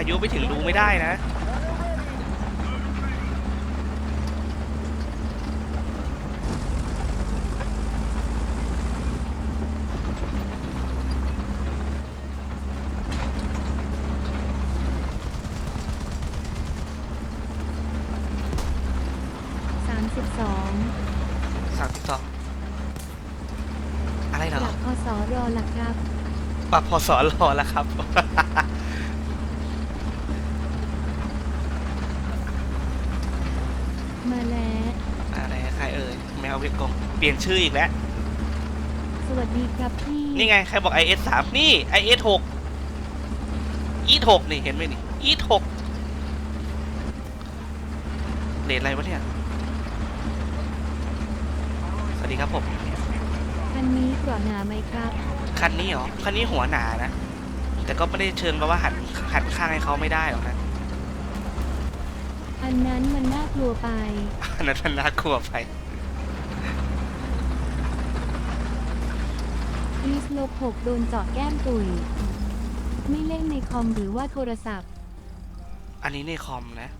อายุไม่ถึงดูไม่ได้นะ สามสิบสองสามสิบสองอะไรเหรหอลักพศรอละครับปรับพอสอนรอแล้วครับ มาแล้ว อะไรใครเอ่ยแมวเวกกงเปลี่ยนชื่ออีกแล้ว สวัสดีครับพี่นี่ไง ใครบอก IS 3นี่ IS 6 e 6นี่ เห็นไหมนี่ e 6เลนอะไรวะเนี่ย สวัสดีครับผม คันนี้กว่าหนาไหมครับคันนี้เหรอ คันนี้หัวหนานะ แต่ก็ไม่ได้เชิงแปลว่าหันหันข้างให้เขาไม่ได้หรอกนะ อันนั้นมันน่ากลัวไปอันนั้นมันน่ากลัวไป อี สลบหกโดนเจาะแก้มตุย ไม่เล่นในคอมหรือว่าโทรศัพท์ อันนี้ในคอมนะ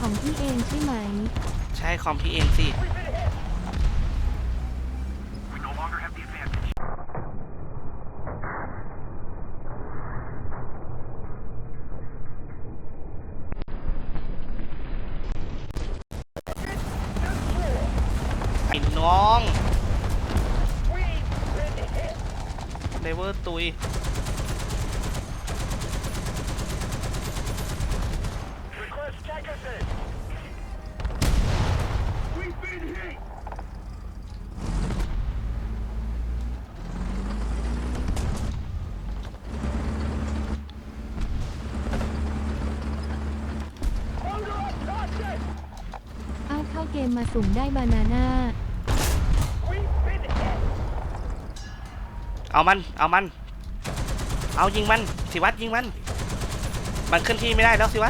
ของพี่เองใช่ไหม ใช่คอมพี่เองสิไอ้น้องเลเวอร์ตุย อ้าวเข้าเกมมาสุ่มได้บานาน่า เอามัน เอามัน เอายิงมัน สิวัตรยิงมัน มันขึ้นที่ไม่ได้แล้วสิวัตร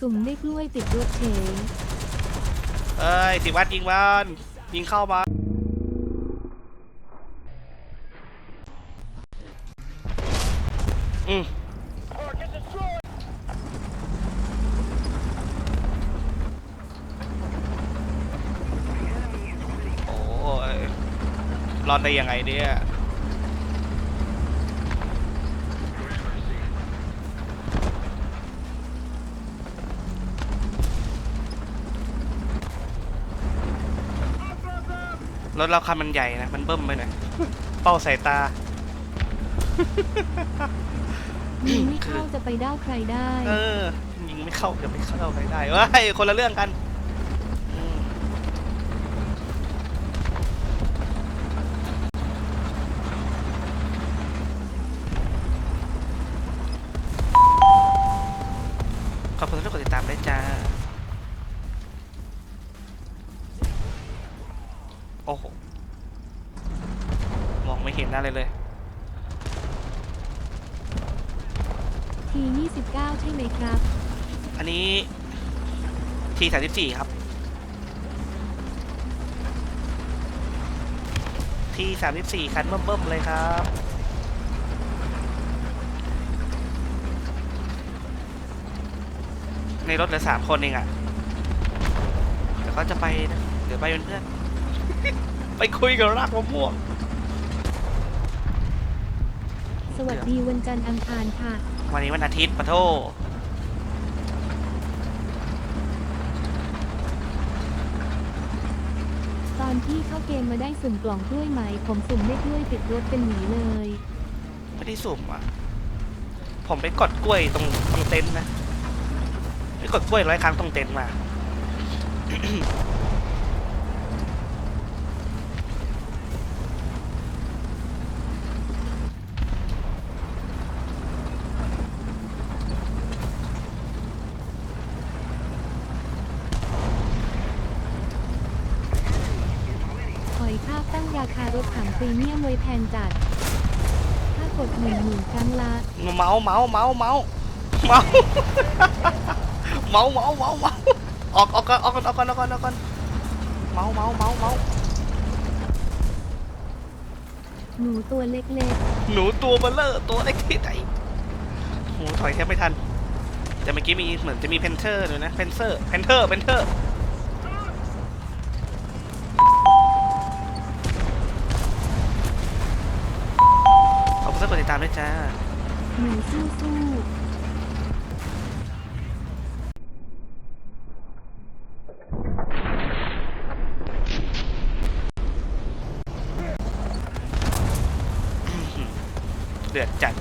สุ่มได้กล้วยติดรถเฉยเอ้ยสิวัตรยิงมันยิงเข้ามาอืมโอ้ยรอดได้ยังไงเนี่ย รถเราคันมันใหญ่นะ มันเบิ่มไปหน่อย เป้าสายตา ยิงไม่เข้าจะไปด้าวใครได้ เออ ยิงไม่เข้าจะไม่เข้าไปได้เว้ยคนละเรื่องกัน ที29 ใช่ไหมครับ อันนี้ทีสามสิบสี่ครับทีสามสิบสี่คันเบิ่มๆเลยครับในรถเหลือสามคนเองอะ่ะเดี๋ยวเขาจะไปนะเดี๋ยวไปเป็นเพื่อน ไปคุยกับรากมะม่วง สวัสดีวันจันทร์อังคารค่ะ วันนี้วันอาทิตย์ปะโทตอนที่เข้าเกมมาได้สุ่มกล่องกล้วยไหม ผมสุ่มได้กล้วยติดรถเป็นหวีเลย ไม่ได้สุ่มอะ ผมไปกดกล้วยตรงตรงเต็นท์นะ ไปกดกล้วยร้อยครั้งตรงเต็นท์มา ถังพรีเมียมไว้แพงจัด ถ้ากดหนึ่งหมื่นครั้งละเมาส์เมาส์เมาส์เมาส์เมาส์เมาส์เมาส์เมาส์เมาส์ออกออกก่อนออกก่อนออกก่อนออกก่อนออกก่อนเมาส์เมาส์เมาส์เมาส์หนูตัวเล็กหนูตัวเบลเลอร์ตัวเล็กที่ไหนโหถอยแทบไม่ทัน แต่เมื่อกี้มีเหมือนจะมีเพนเทอร์ด้วยนะเพนเซอร์เพนเทอร์เพนเทอร์ามด้วยจ้าๆหนูสู้สู้เดือดจัด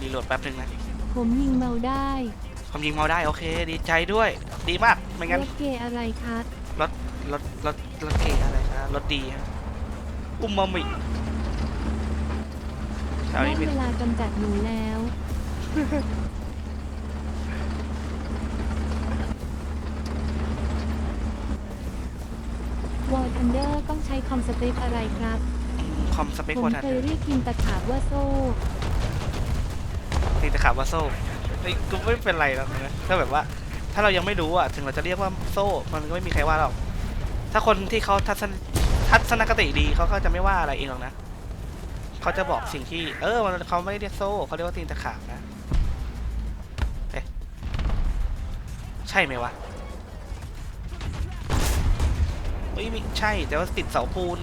รีโหลดแป๊บนึงนะผมยิงเมาได้ ความยิงเมาได้โอเค ดีใจด้วย ดีมาก ไม่งั้น รถเกย์อะไรครับรถ รถ รถ รถเก๋อะไรนะรถดีฮะอุมมามิแถวได้นี้เป็นเวลากำจัดหนูแล้ว วอลทันเดอร์ต้องใช้คอมสเปคอะไรครับ คอมสเปคผมโคทันเคยเรียกกินตะขาบว่าโซ่ ตีตะขาบว่าโซ่เฮ้ยก็ไม่เป็นไรหรอกนะถ้าแบบว่า ถ้าเรายังไม่รู้อะถึงเราจะเรียกว่าโซ่มันก็ไม่มีใครว่าหรอกถ้าคนที่เขาทัศนทัศนคติดีเขาก็จะไม่ว่าอะไรเองหรอกนะเขาจะบอกสิ่งที่ เออมันเขาไม่เรียกโซ่เขาเรียกว่าตีนตะขาบนะเอ๊ะใช่ไหมวะเฮ้ยไม่ใช่แต่ว่าติดเสาปูน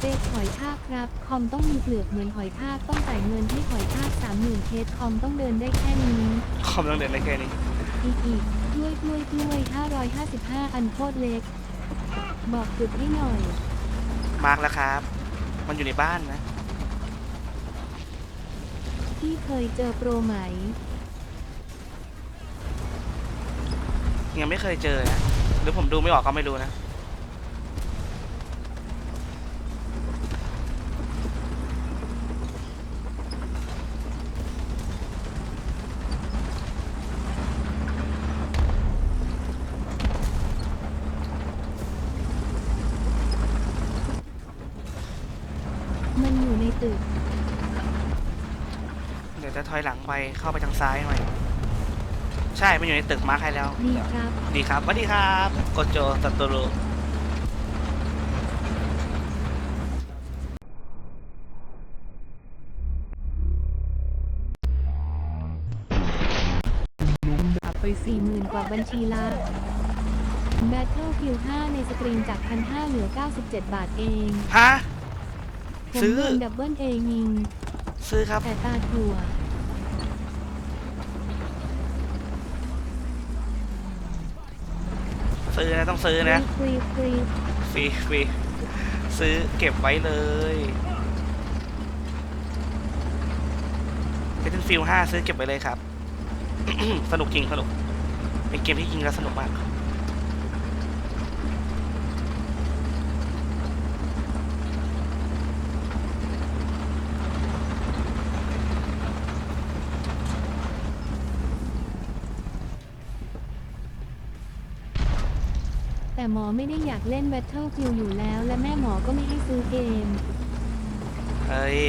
เปคหอยทากครับ คอมต้องมีเปลือกเหมือนหอยทากต้องจ่ายเงินให้หอยทากสามหมื่นเคสคอมต้องเดินได้แค่นี้ คอมต้องเดินได้แค่นี้ อีกอีกด้วยด้วยด้วย555อันโคตรเล็ก บอกจุดให้หน่อย มาร์กแล้วครับ มันอยู่ในบ้านนะที่เคยเจอโปรไหม ยังไม่เคยเจอนะ หรือผมดูไม่ออกก็ไม่รู้นะ มันอยู่ในตึกเดี๋ยวจะถอยหลังไปเข้าไปทางซ้ายหน่อย ใช่ มันอยู่ในตึกมาร์คให้แล้วดีครับ ดีครับสวัสดีครับโกโจสัตโตโรอับไป 40,000 กว่าบัญชีละ Battlefield 5 ในสตรีมจาก 1,500เหลือ 97 บาทเอง ฮะ ผมซื้อ โดนดับเบิลเอยิงซื้อครับแต่ตาถั่วซื้อนะต้องซื้อนะฟรีฟรีฟรีฟรีซื้อเก็บไว้เลยเป็นฟิล5ซื้อเก็บไว้เลยครับ สนุกจริงสนุกเป็นเกมที่ยิงแล้วสนุกมาก แต่หมอไม่ได้อยากเล่น Battlefield อยู่แล้ว และแม่หมอก็ไม่ให้ซื้อเกม เฮ้ย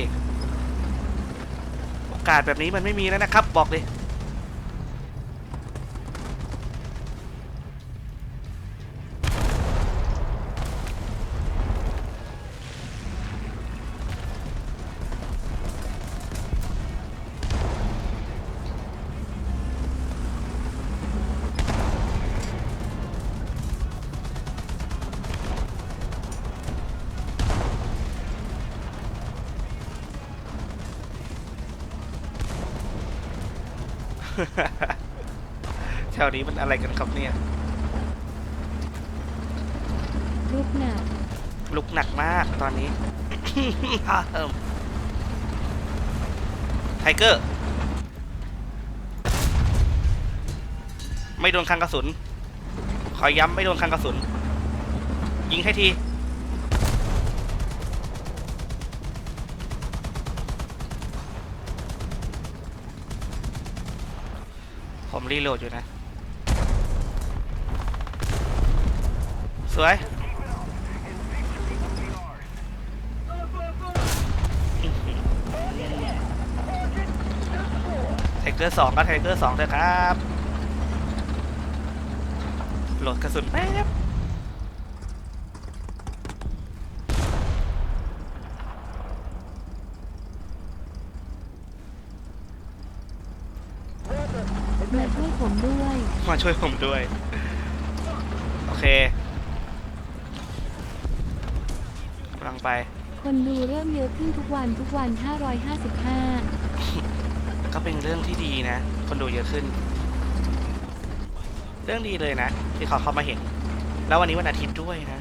โอกาสแบบนี้มันไม่มีแล้วนะครับ บอกเลย แถวนี้มันอะไรกันครับเนี่ยรูปหนักลุกหนักมากตอนนี้เอิ่มไทเกอร์ ไม่โดนคังกระสุน ขอย้ำไม่โดนคังกระสุน ยิงให้ที ผมรีโหลดอยู่นะ สวยไทเกอร์สองก็ไทเกอร์สองเลยครับ โหลดกระสุนแป๊บ มาช่วยผมด้วย มาช่วยผมด้วย โอเคกำลังไป คนดูเริ่มเยอะขึ้นทุกวันทุกวัน 555 ก็เป็นเรื่องที่ดีนะ คนดูเยอะขึ้น เรื่องดีเลยนะ ที่เขาเข้ามาเห็น แล้ววันนี้วันอาทิตย์ด้วยนะ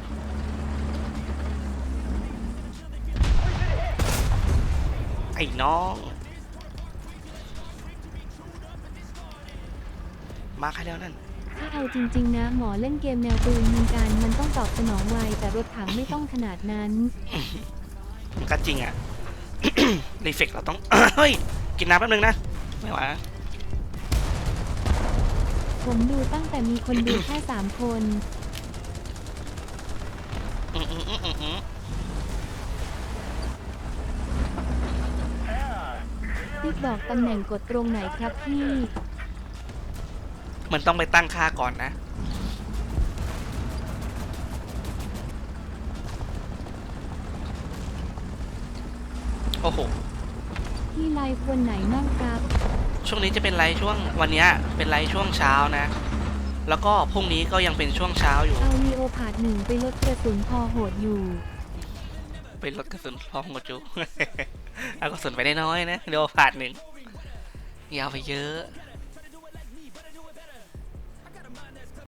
ไอ้น้อง มาใครแล้วนั่น ถ้าเอาจริง ๆ นะ หมอเล่นเกมแนวปืนยิงกันมันต้องตอบสนองไวแต่รถถังไม่ต้องขนาดนั้น มันก็จริงอะ รีเฟกเราต้อง เฮ้ย กินน้ำแป๊บนึงนะ ไม่ไหวนะผมดูตั้งแต่มีคนดูแค่3คน อืมอืมอืมอืมอืมติ๊กบอกตำแหน่งกดตรงไหนครับพี่ มันต้องไปตั้งค่าก่อนนะโอ้โหพี่ไลฟ์วันไหนมั่งครับ ช่วงนี้จะเป็นไลฟ์ช่วงวันเนี้ยเป็นไลฟ์ช่วงเช้านะ แล้วก็พรุ่งนี้ก็ยังเป็นช่วงเช้าอยู่ เอาลีโอพาดหนึ่งไปลดกระสุนพอโหดอยู่ ไปลดกระสุนพองกจูเอากระสุนไปได้น้อยนะเดี๋ยวผ่านหนึ่งยาวไปเยอะ